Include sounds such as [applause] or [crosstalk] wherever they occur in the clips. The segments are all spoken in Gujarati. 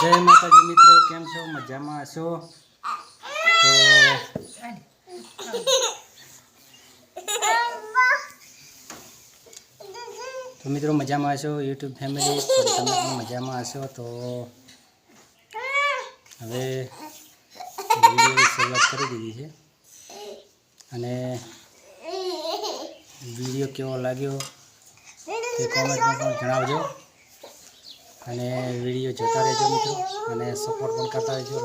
જય માતાજી મિત્રો, કેમ છો? મજામાં હશો? તો મિત્રો, મજામાં હશો? યુટ્યુબ ફેમિલી તમે મજામાં હશો? તો હવે વિડીયોની શરૂઆત કરી દીધી છે. અને વીડિયો કેવો લાગ્યો તે કોમેન્ટમાં પણ જણાવજો. અને વીડિયો જોતા રહેજો મિત્રો, અને સપોર્ટ પણ કરતા રહેજો.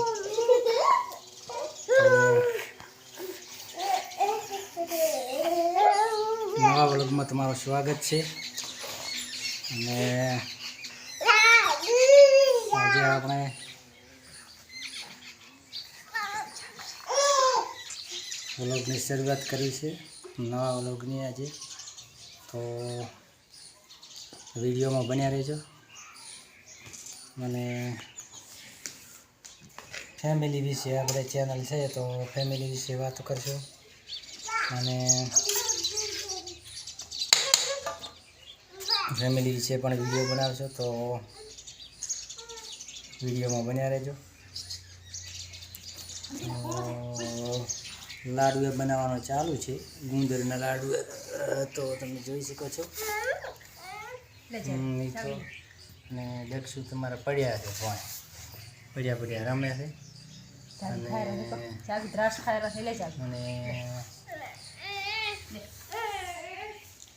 નવા વ્લોગમાં તમારું સ્વાગત છે. અને આજે આપણે વ્લોગની શરૂઆત કરી છે, નવા વ્લોગની આજે. તો વિડીયોમાં બન્યા રહેજો. મને ફેમિલી વિશે આપણે ચેનલ છે તો ફેમિલી વિશે વાતો કરશું. અને ફેમિલી વિશે પણ વીડિયો બનાવશો તો વિડીયોમાં બન્યા રહેજો. લાડુ એ બનાવવાનો ચાલુ છે ગુંદરના લાડુ તો તમે જોઈ શકો છો. તો અને દક્ષુ તમારા પડ્યા છે પણ પડ્યા પડ્યા રમે છે. અને અને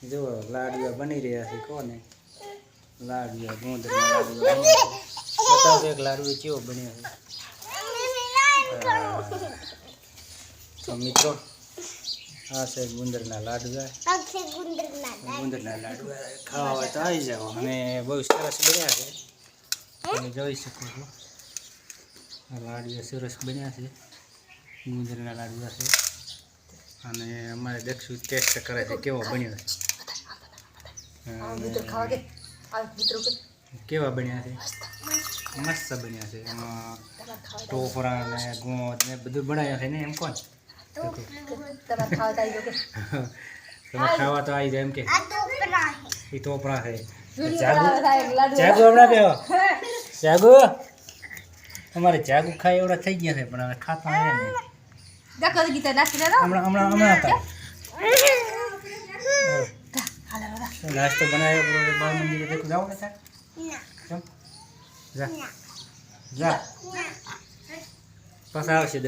જુઓ લાડુઆ બની રહ્યા છે કોને? લાડુઆ ગુંદરના લાડુઓ બતાવજો એક લાડુ કેવો બન્યો છે. તો મિત્રો આ છે ગુંદરના લાડુઆ ગુંદરના લાડુઆ ખાવા હોય તો આવી જાઓ. અને બહુ સરસ બન્યા છે. તમે જોઈ શકો છો. આ સરસ બન્યા છે. ગુંદરના લાડુઆ છે. અને અમારે દક્ષુ ટેસ્ટ કરે છે કેવો બન્યો છે. કેવા બન્યા છે? મસ્ત. બન્યા છે. એમાં ટોપરા ને ગોંદ ને બધું બનાવ્યા છે ને એમ કોણ? [laughs] તમે ખાવા તો આવી જાય એમ કે. એ ટોપરા છે. જાગુ? જાગુ હમણાં કહેવા [laughs] જાગુ? અમારે જાગુ ખાય એવડા થઈ ગયા છે પણ હવે ખાતા આવ્યા નહીં. હમણાં હમણાં હમણાં હતા. નાસ્તો બનાવ્યો બાળ મંદિરે દેખું જાવ ને. ત્યાં જા. જા. પાછા આવશે.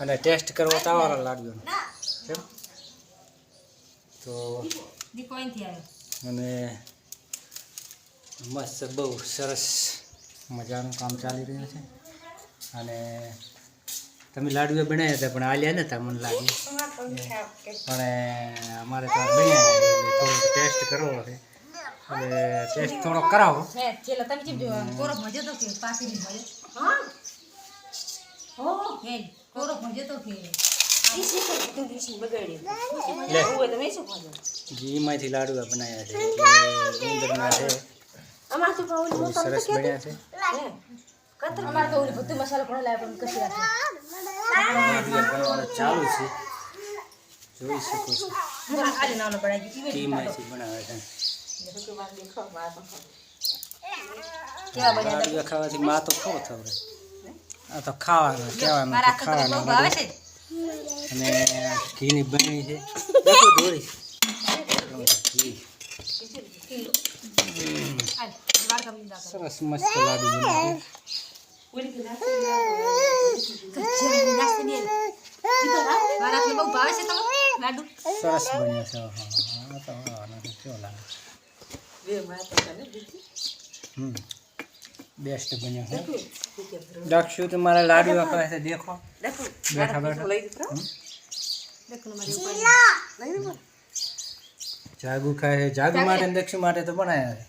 અને ટેસ્ટ કરવો તો આવવાનો લાડુ તો અને મસ્ત બહુ સરસ મજાનું કામ ચાલી રહ્યું છે. અને તમે લાડુ બનાવ્યા હતા પણ આલ્યા નતા મને લાગે. પણ અમારે તો બન્યા થોડુંક ટેસ્ટ કરવો છે. ટેસ્ટ થોડો કરાવો. લે. ઘીમાંથી લાડુઆ બનાવ્યા છે. ઉંદરના છે. સરસ બન્યા છે. લાડુઆ બનાવવાનું ચાલુ છે. જોઈ શકો છો. ઘીમાંથી બનાવે છે. ખાવાથી માં તો ખો થવરે આ તો ખાવાનું કહેવાનું ખાવાનું અને ઘીની બની છે દેખો સરસ મસ્ત લાડુ સરસ બન્યા છે કેવો લાગે બેસ્ટ બન્યો છે. દક્ષુ તમારા લાડુ ખાય છે દેખો. બેઠા બેઠા. જાગુ ખાય છે. જાગુ માટે દક્ષુ માટે તો બનાવ્યા છે.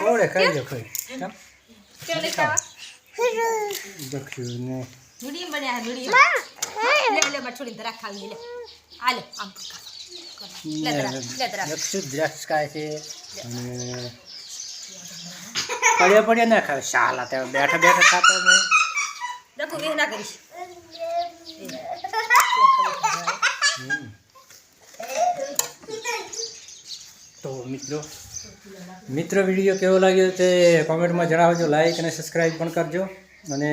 થોડે ખાઈ લો ખાઈ. કેમ? દક્ષુ ને દક્ષુ દ્રાક્ષ ખાય છે. અને પડ્યા પડ્યા ના ખાય. શાલા ત્યાં બેઠા બેઠા ખાતો નહીં. દકુ વેહ ના કરીશ. તો મિત્રો મિત્રો વીડિયો કેવો લાગ્યો તે કોમેન્ટમાં જણાવજો. લાઈક અને સબસ્ક્રાઈબ પણ કરજો. અને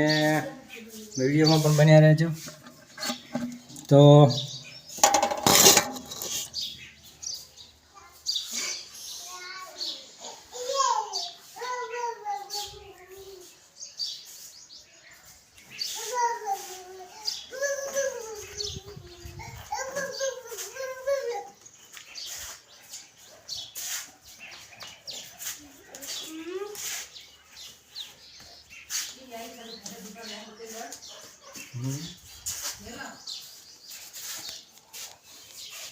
વિડીયોમાં પણ બન્યા રહેજો. તો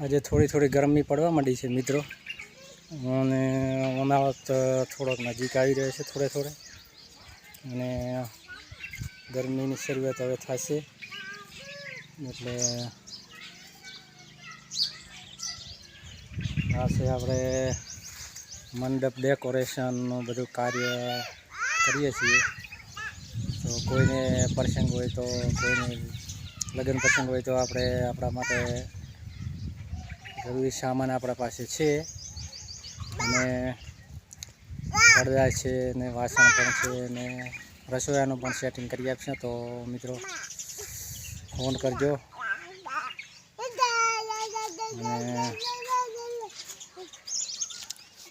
આજે થોડી થોડી ગરમી પડવા માંડી છે, મિત્રો. અને ઉનાળો થોડોક નજીક આવી રહ્યો છે થોડે થોડે. અને ગરમીની શરૂઆત હવે થશે. એટલે આ છે આપણે મંડપ ડેકોરેશનનું બધું કાર્ય કરીએ છીએ. તો કોઈને પ્રસંગ હોય તો કોઈને લગ્ન પ્રસંગ હોય તો આપણે આપણા માટે જરૂરી સામાન આપણા પાસે છે. અને પડદા છે ને વાસણ પણ છે ને રસોડાનું પણ સેટિંગ કરી આપશે તો મિત્રો ફોન કરજો. અને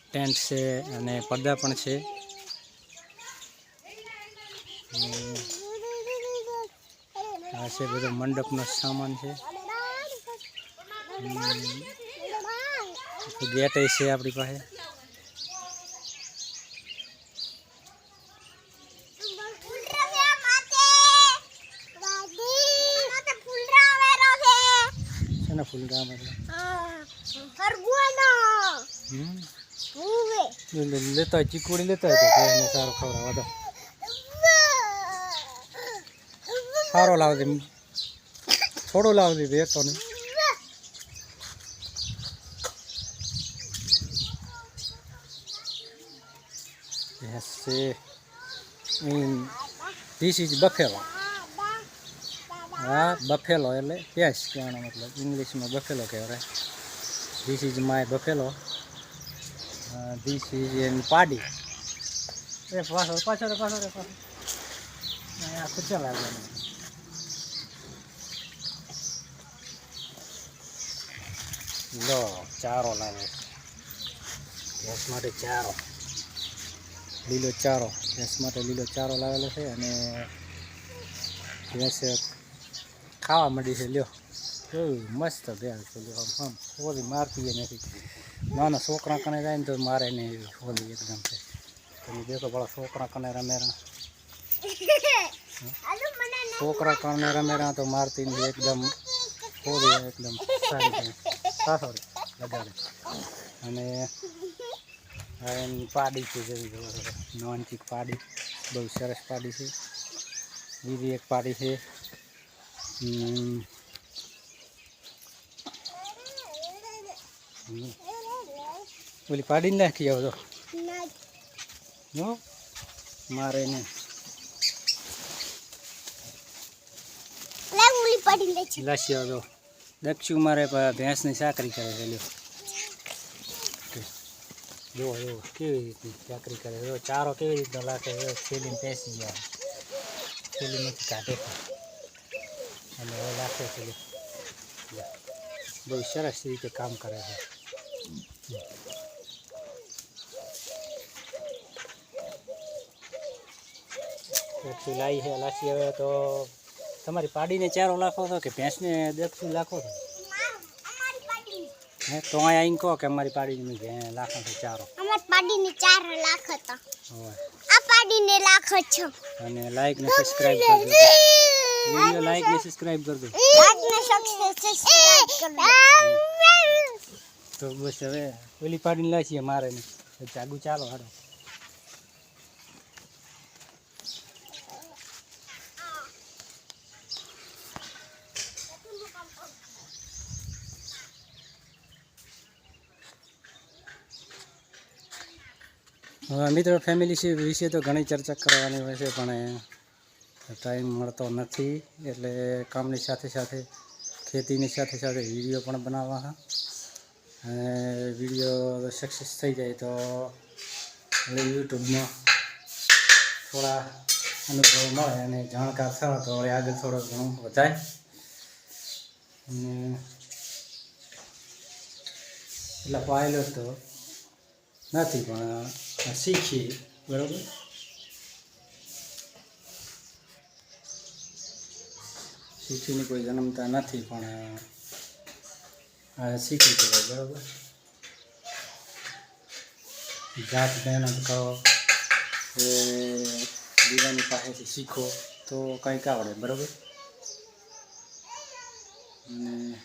ટેન્ટ છે અને પડદા પણ છે. આ છે બધો મંડપનો સામાન છે. ગેટ છે આપણી પાસે. છે ને ફૂલરામ એટલે? હમ? લે- લે- લેતા હોય ચીકુડી લેતા હોય તો સારો ખવડાવવા દો. સારો થોડો લાવી બે તો નહીં In, this is buffalo. હા બફેલો એટલે ભેંસ કહેવાનો મતલબ. ઇંગ્લિશમાં બફેલો કહેવાય. This is my buffalo this is an પાડી એ પાછળ પાછળ પાછળ પાછળ આ ખૂચ્યા લાગવાનું લો ચારો લાવે. ગેસ માટે ચારો. લીલો ચારો. ભેંસ માટે લીલો ચારો લાવેલો છે અને ભેંસ ખાવા માંડી છે, લ્યો. કેવી મસ્ત ભેંસ છે, લ્યો. આમ હોલી મારતી નથી નાના છોકરા કને જાય ને તો મારે નહીં ઓલી એકદમ છે. તમે દેખો પેલા છોકરા કને રમેરા છોકરા કને રમેરા તો મારતી એકદમ ઓલી એકદમ સારી સાસોરી લગાડે. અને એની પાડી છે જેવી નોનચીક પાડી. બહુ સરસ પાડી છે. બીજી એક પાડી છે. ઓલી પાડી નાખી આવો તો. મારે ને લાસી આવો તો. દક્ષુ મારે ભેંસની સાકરી કરે છે લ્યો. જુઓ જુઓ કેવી રીતની ચાકરી કરે જો ચારો કેવી રીતનો લાગે જો થેલીને પેસી ગયા. થેલીમાંથી કાઢે અને હવે લાગે છે લે. લે. બહુ સરસ રીતે કામ કરે છે. લાવી છે, લાસી. હવે તો તમારી પાડીને ચારો લાખો છો કે ભેંસને દક્ષુ લાખો છો? હે તો અહીંયા આઈને કહો કે અમારી પાડીને ભે લાખો છો ચારો. અમાર પાડીને ચાર લાખ હતા હોય આ પાડીને લાખ છે. અને લાઈક ને સબસ્ક્રાઇબ કરજો. વિડિયો લાઈક ને સબસ્ક્રાઇબ કરજો. લાઈક ને સબસ્ક્રાઇબ કરજો. તો બસ હવે ઓલી પાડીને લાવીએ મારે ને. જાગુ ચાલો હાડો મિત્રો ફેમિલી વિશે તો ઘણી ચર્ચા કરવાની હોય છે, પણ ટાઈમ મળતો નથી. એટલે કામની સાથે સાથે, ખેતીની સાથે સાથે વીડિયો પણ બનાવવા અને વીડિયો સક્સેસ થઈ જાય તો યુટ્યુબમાં થોડા અનુભવ મળે અને જાણકાર થવા તો હવે આગળ થોડો ઘણું વધાય. અને એટલે પાયલોટ તો નથી, પણ શીખીએ બરાબર શીખીને કોઈ જન્મતા નથી, પણ, આ શીખી જવાય બરાબર? જાત મહેનત કરો, એ બીજાની પાસેથી શીખો, તો કંઈક આવડે, બરાબર? અને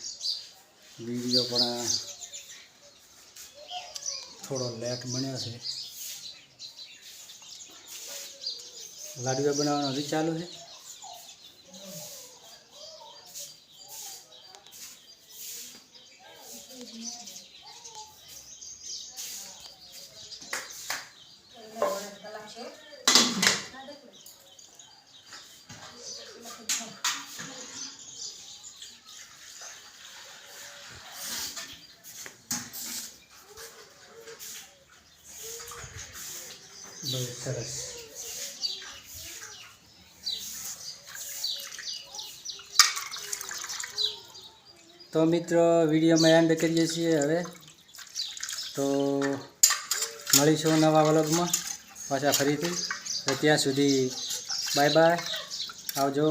વીડિયો પણ થોડો લેટ બન્યો છે. લાડવા બનાવવાનો હજી ચાલુ છે. બહુ સરસ. તો મિત્રો, વિડીયોમાં એન્ડ કરીએ છીએ હવે. તો મળીશું નવા વ્લોગમાં પાછા ફરીથી. તો ત્યાં સુધી બાય બાય આવજો.